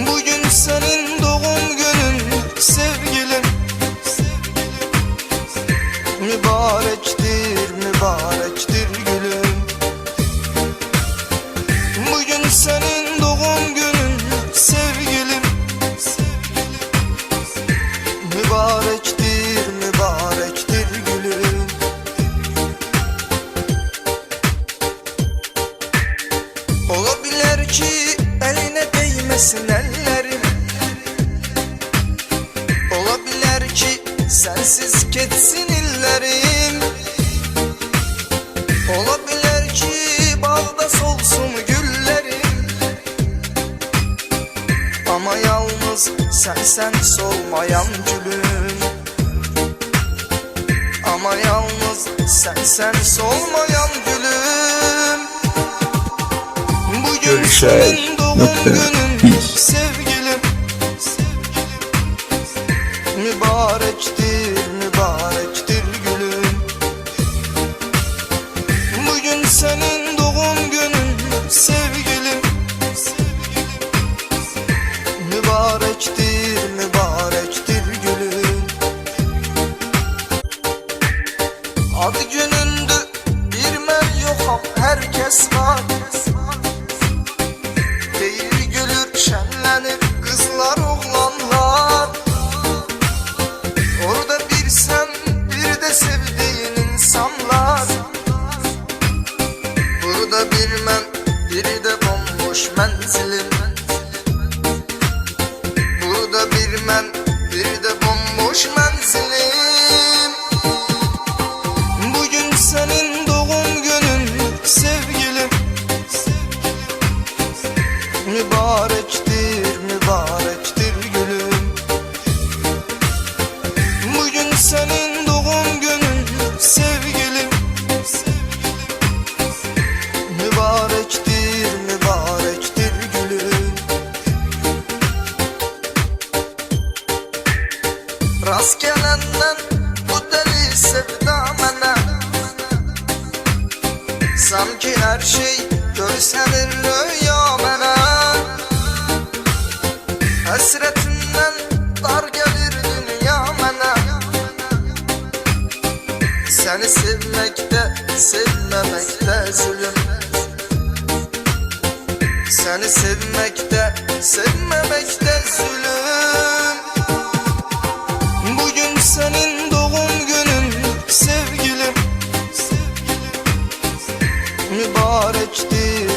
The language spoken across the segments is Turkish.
Bugün senin doğum günün sevgilim. Mübarektir, mübarektir gülüm. Bugün senin doğum günün sevgilim. Mübarektir, mübarektir gülüm. Olabilir ki eline değmesin sensiz ketsin illerim Olabilir ki bağda solsun güllerim. Ama yalnız sen sen solmayan gülüm. Ama yalnız sen sen solmayan gülüm. Bugün Görüşler. senin doğum günün Adı günündü bir men yok herkes var. Değil gülür şenlenir kızlar oğlanlar. Orada bir sen bir de sevdiğin insanlar. Burada bir men biri de bomboş menzilim. Burada bir men biri de bomboş menzilim Rast gelenden bu deli sevda mene. Sanki her şey görselir rüya mene. Hasretinden dar gelir dünya mene. Seni sevmekte, sevmemekte zulüm. Seni sevmekte, sevmemekte zulüm Bugün senin doğum günün sevgilim. Mübarektir, mübarektir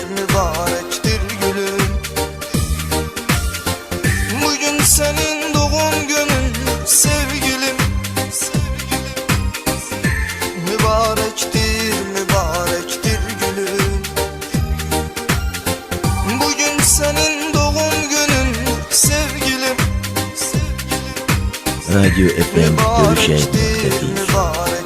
Radyo FM biz. mübarek